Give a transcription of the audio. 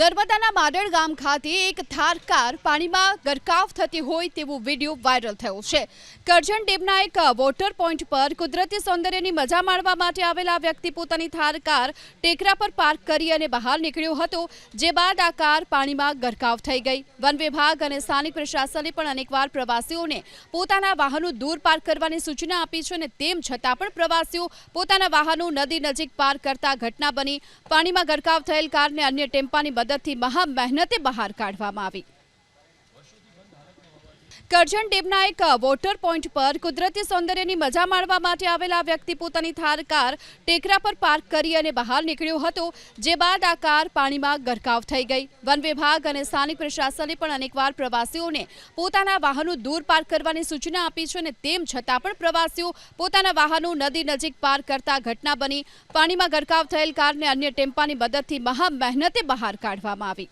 નર્મદાના માડળ ગામ ખાતે એક થાર કાર પાણીમાં ગરકાવ થતી હોય તેવો વીડિયો વાયરલ થયો છે. કરજણ ડેમના એક વોટર પોઈન્ટ પર કુદરતી સૌંદર્યની મજા માણવા માટે આવેલા વ્યક્તિ પોતાની થાર કાર ટેકરા પર પાર્ક કરી અને બહાર નીકળ્યો હતો, જે બાદ આ કાર પાણીમાં ગરકાવ થઈ ગઈ. વન વિભાગ અને સ્થાનિક પ્રશાસને પણ અનેકવાર પ્રવાસીઓને પોતાના વાહનો દૂર પાર્ક કરવાની સૂચના આપી છે અને તેમ છતાં પણ પ્રવાસીઓ પોતાના વાહનો નદી નજીક પાર્ક કરતા ઘટના બની. પાણીમાં ગરકાવ થયેલ કારને અન્ય ટેમ્પાની મદદથી મહા મહેનતે બહાર કાઢવામાં આવી. કરજણ ડેમના એક વોટર પોઈન્ટ પર કુદરતી સૌંદર્યની મજા માણવા માટે આવેલા વ્યક્તિ પોતાની થાર કાર ટેકરા પર પાર્ક કરી અને બહાર નીકળ્યો હતો, જે બાદ આ કાર પાણીમાં ગરકાવ થઈ ગઈ. વન વિભાગ અને સ્થાનિક પ્રશાસને પણ અનેકવાર પ્રવાસીઓને પોતાના વાહનો દૂર પાર્ક કરવાની સૂચના આપી છે અને તેમ છતાં પણ પ્રવાસીઓ પોતાના વાહનો નદી નજીક પાર્ક કરતા ઘટના બની. પાણીમાં ગરકાવ થયેલ કારને અન્ય ટેમ્પાની મદદથી મહા મહેનતે બહાર કાઢવામાં આવી.